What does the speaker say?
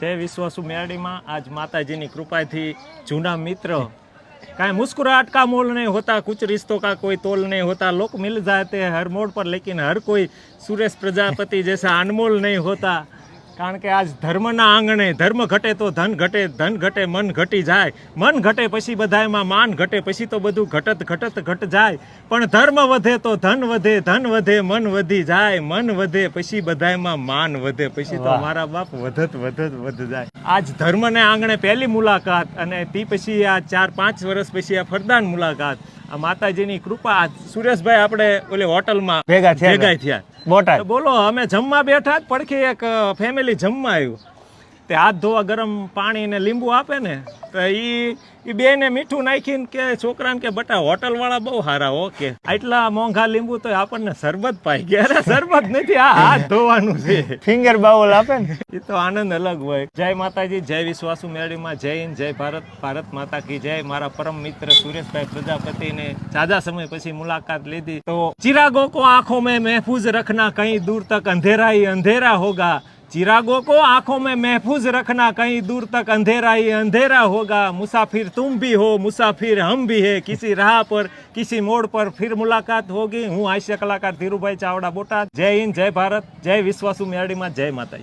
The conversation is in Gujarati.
તે વિશ્વાસુ મેરડીમાં આજ માતાજીની કૃપાથી જૂના મિત્ર કાંઈ મુસ્કુરાટ કા મોલ નહીં હોતા કુચ રિશ્તો કા કોઈ તોલ નહીં હોતા, લોક મિલ જાતે હર મોડ પર લેકિન હર કોઈ સુરેશ પ્રજાપતિ જૈસા અનમોલ નહીં હોતા. કારણ કે આજ ધર્મના આંગણે ધર્મ ઘટે તો ધન ઘટે ધન ઘટે મન ઘટી જાય. મન ઘટે પછી બધાયમાં માન ઘટે પછી તો બધું ઘટત ઘટત ઘટ જાય. પણ ધર્મ વધે તો ધન વધે ધન વધે મન વધી જાય. મન વધે પછી બધાયમાં માન વધે પછી તો મારા બાપ વધત વધત વધ જાય. આજ ધર્મને આંગણે પહેલી મુલાકાત અને તે પછી આ ચાર પાંચ વર્ષ પછી આ ફરદાન મુલાકાત. આ માતાજીની કૃપા. સુરેશભાઈ આપણે ઓલી હોટલમાં ભેગા થયા ભેગા થયા. બોટાદ. બોલો અમે જમવા બેઠા પડખે એક ફેમિલી જમવા આવ્યું. તે હાથ ધોવા ગરમ પાણી ને લીંબુ આપે ને તો એ એ બેને મીઠું નાખીને કે છોકરાને કે બટા હોટલવાળા બહુ સારા ઓકે આટલા મોંઘા લીંબુ તો આપણને શરબત પાઈ ગયા. શરબત નથી આ હાથ ધોવાનું છે. ફિંગર બાઉલ આપે ને? એ તો આનંદ અલગ હોય. જય માતાજી જય વિશ્વાસુ મેળીમાં જય હિન્દ જય ભારત ભારત માતા કી જય. મારા પરમ મિત્ર સુરેશભાઈ પ્રજાપતિ ને જાજા સમય પછી મુલાકાત લીધી. તો ચિરાગો કો આંખો મેં મહેફૂઝ રખના કઈ દૂર તક અંધેરા અંધેરા હોગા. चिरागों को आँखों में महफूज रखना कहीं दूर तक अंधेरा ही अंधेरा होगा। मुसाफिर तुम भी हो, मुसाफिर हम भी है। किसी राह पर, किसी मोड़ पर फिर मुलाकात होगी। हूँ हास्य कलाकार धीरू भाई चावड़ा बोटा जय हिंद, जय भारत, जय विश्वासु मेड़ी जय माता